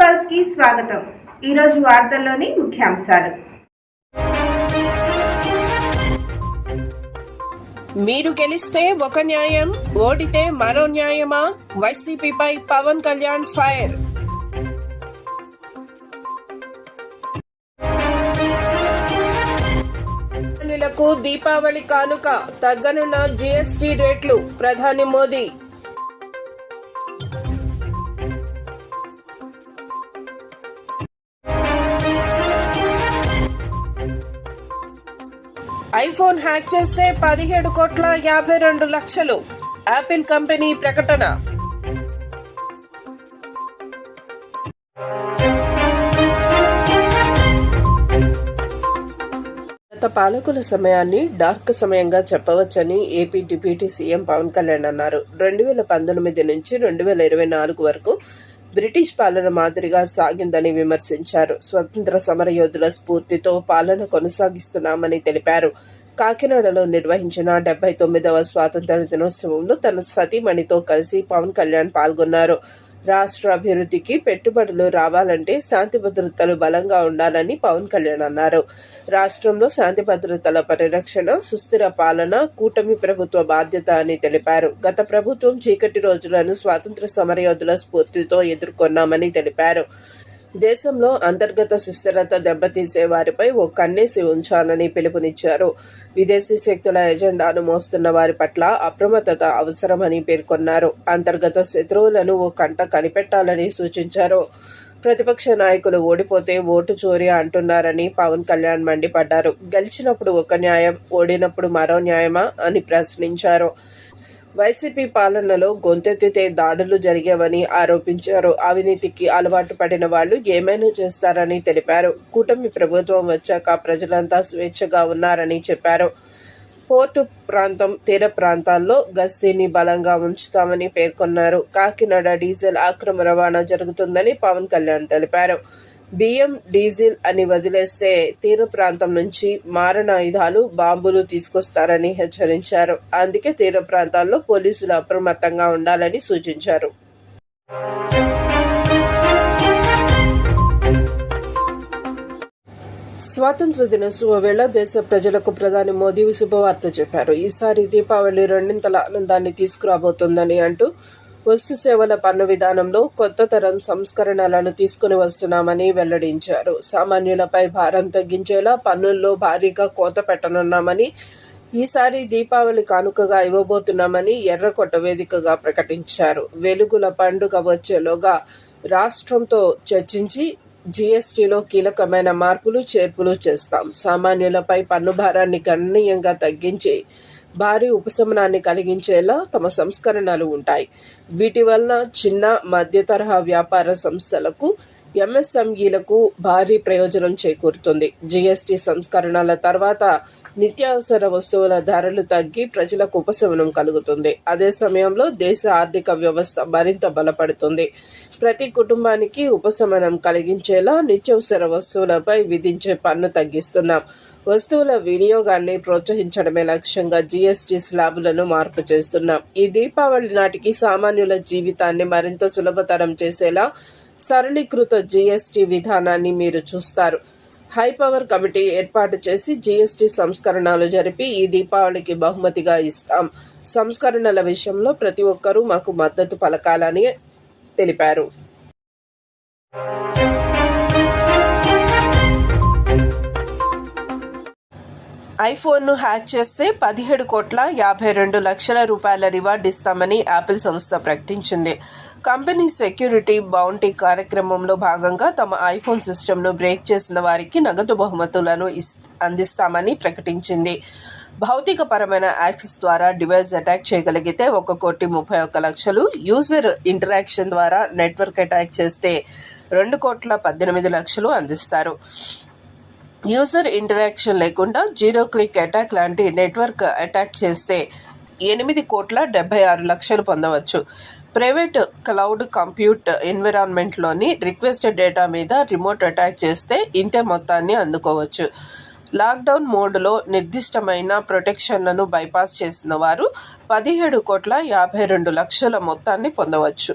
పల్స్కి స్వాగతం. ఈరోజు వార్తల్లోని ముఖ్యాంశాలు. మీరు గెలిస్తే ఒక న్యాయం ఓడితే మరో న్యాయమా? వైసీపీపై పవన్ కళ్యాణ్ ఫైర్. లకు దీపావళి కానుక తగ్గనున్న జీఎస్టీ రేట్లు ప్రధాని మోదీ. ఐఫోన్ హ్యాక్ చేస్తే పదిహేడు కోట్ల యాభై రెండు లక్షలు. యాపిల్ కంపెనీ ప్రకటన. గత పాలకుల సమయాన్ని డార్క్ సమయంగా చెప్పవచ్చని AP deputy CM Pawan Kalyan అన్నారు. రెండు వేల పంతొమ్మిది నుంచి రెండు వేల ఇరవై నాలుగు వరకు బ్రిటిష్ పాలన మాదిరిగా సాగిందని విమర్శించారు. స్వతంత్ర సమరయోధుల స్ఫూర్తితో పాలన కొనసాగిస్తున్నామని తెలిపారు. కాకినాడలో నిర్వహించిన డెబ్బై తొమ్మిదవ స్వాతంత్ర దినోత్సవంలో తన సతీమణితో కలిసి పవన్ కళ్యాణ్ పాల్గొన్నారు. రాష్ట్ర అభివృద్ధికి పెట్టుబడులు రావాలంటే శాంతి భద్రతలు బలంగా ఉండాలని పవన్ కళ్యాణ్ అన్నారు. రాష్ట్రంలో శాంతి భద్రతల పరిరక్షణ సుస్థిర పాలన కూటమి ప్రభుత్వ బాధ్యత అని తెలిపారు. గత ప్రభుత్వం చీకటి రోజులను స్వాతంత్ర సమరయోధుల స్ఫూర్తితో ఎదుర్కొన్నామని తెలిపారు. దేశంలో అంతర్గత సుస్థిరత దెబ్బతీసే వారిపై ఓ కన్నేసి ఉంచాలని పిలుపునిచ్చారు. విదేశీ శక్తుల ఎజెండాను మోస్తున్న వారి పట్ల అప్రమత్తత అవసరమని పేర్కొన్నారు. అంతర్గత శత్రువులను ఓ కంట కనిపెట్టాలని సూచించారు. ప్రతిపక్ష నాయకులు ఓడిపోతే ఓటు చోరీ అంటున్నారని పవన్ కళ్యాణ్ మండిపడ్డారు. గెలిచినప్పుడు ఒక న్యాయం ఓడినప్పుడు మరో న్యాయమా అని ప్రశ్నించారు. వైసీపీ పాలనలో గొంతెత్తితే దాడులు జరిగావని ఆరోపించారు. అవినీతికి అలవాటు పడిన వాళ్ళు ఏమైనా చేస్తారని తెలిపారు. కూటమి ప్రభుత్వం వచ్చాక ప్రజలంతా స్వేచ్ఛగా ఉన్నారని చెప్పారు. పోర్టు ప్రాంతం తీర ప్రాంతాల్లో గస్తీని బలంగా ఉంచుతామని పేర్కొన్నారు. కాకినాడ డీజిల్ అక్రమ రవాణా జరుగుతుందని పవన్ కళ్యాణ్ తెలిపారు. బియ్యం డీజిల్ అని వదిలేస్తే తీర ప్రాంతం నుంచి మారణాయుధాలు బాంబులు తీసుకొస్తారని హెచ్చరించారు. అందుకే తీర ప్రాంతాల్లో పోలీసులు అప్రమత్తంగా ఉండాలని సూచించారు. స్వాతంత్ర దినోత్సవ వేళ దేశ ప్రజలకు ప్రధాని మోదీ శుభవార్త చెప్పారు. ఈసారి దీపావళి రెండింతల ఆనందాన్ని తీసుకురాబోతోందని అంటూ వస్తు సేవల పన్ను విధానంలో కొత్త తరం సంస్కరణలను తీసుకుని వస్తున్నామని వెల్లడించారు. సామాన్యులపై భారం తగ్గించేలా పన్నుల్లో భారీగా కోత పెట్టనున్నామని ఈసారి దీపావళి కానుకగా ఇవ్వబోతున్నామని ఎర్రకొట్ట వేదికగా ప్రకటించారు. వెలుగుల పండుగ వచ్చేలోగా రాష్ట్రంతో చర్చించి జీఎస్టీలో కీలకమైన మార్పులు చేర్పులు చేస్తాం. సామాన్యులపై పన్ను భారాన్ని గణనీయంగా తగ్గించి భారీ ఉపశమనాన్ని కలిగించేలా తమ సంస్కరణలు ఉంటాయి. వీటి వలన చిన్న మధ్య తరహా వ్యాపార సంస్థలకు ఎంఎస్ఎంఈలకు భారీ ప్రయోజనం చేకూరుతుంది. జీఎస్టీ సంస్కరణల తర్వాత నిత్యావసర వస్తువుల ధరలు తగ్గి ప్రజలకు ఉపశమనం కలుగుతుంది. అదే సమయంలో దేశ ఆర్థిక వ్యవస్థ మరింత బలపడుతుంది. ప్రతి కుటుంబానికి ఉపశమనం కలిగించేలా నిత్యావసర వస్తువులపై విధించే పన్ను తగ్గిస్తున్నాం. వస్తువుల వినియోగాన్ని ప్రోత్సహించడమే లక్ష్యంగా జీఎస్టీ స్లాబులను మార్పు చేస్తున్నాం. ఈ దీపావళి నాటికి సామాన్యుల జీవితాన్ని మరింత సులభతరం చేసేలా సరళీకృత జీఎస్టీ విధానాన్ని మీరు చూస్తారు. హై పవర్ కమిటీ ఏర్పాటు చేసి జీఎస్టీ సంస్కరణలు జరిపి ఈ దీపావళికి బహుమతిగా ఇస్తాం. సంస్కరణల విషయంలో ప్రతి ఒక్కరూ మాకు మద్దతు పలకాలని తెలిపారు. ఐఫోన్ను హ్యాక్ చేస్తే పదిహేడు కోట్ల యాభై రెండు లక్షల రూపాయల రివార్డ్ ఇస్తామని యాపిల్ సంస్థ ప్రకటించింది. కంపెనీ సెక్యూరిటీ బౌంటీ కార్యక్రమంలో భాగంగా తమ ఐఫోన్ సిస్టమ్ను బ్రేక్ చేసిన వారికి నగదు బహుమతులను అందిస్తామని ప్రకటించింది. భౌతికపరమైన యాక్సెస్ ద్వారా డివైస్ అటాక్ చేయగలిగితే ఒక కోటి ముప్పై ఒక్క లక్షలు. యూజర్ ఇంటరాక్షన్ ద్వారా నెట్వర్క్ అటాక్ చేస్తే రెండు కోట్ల పద్దెనిమిది లక్షలు అందిస్తారు. యూజర్ ఇంటరాక్షన్ లేకుండా జీరో క్లిక్ అటాక్ లాంటి నెట్వర్క్ అటాక్ చేస్తే ఎనిమిది కోట్ల డెబ్బై ఆరు లక్షలు పొందవచ్చు. ప్రైవేట్ క్లౌడ్ కంప్యూట్ ఎన్విరాన్మెంట్లోని రిక్వెస్టెడ్ డేటా మీద రిమోట్ అటాక్ చేస్తే ఇంతే మొత్తాన్ని అందుకోవచ్చు. లాక్డౌన్ మోడ్లో నిర్దిష్టమైన ప్రొటెక్షన్లను బైపాస్ చేసిన వారు పదిహేడు కోట్ల యాభై రెండు లక్షల మొత్తాన్ని పొందవచ్చు.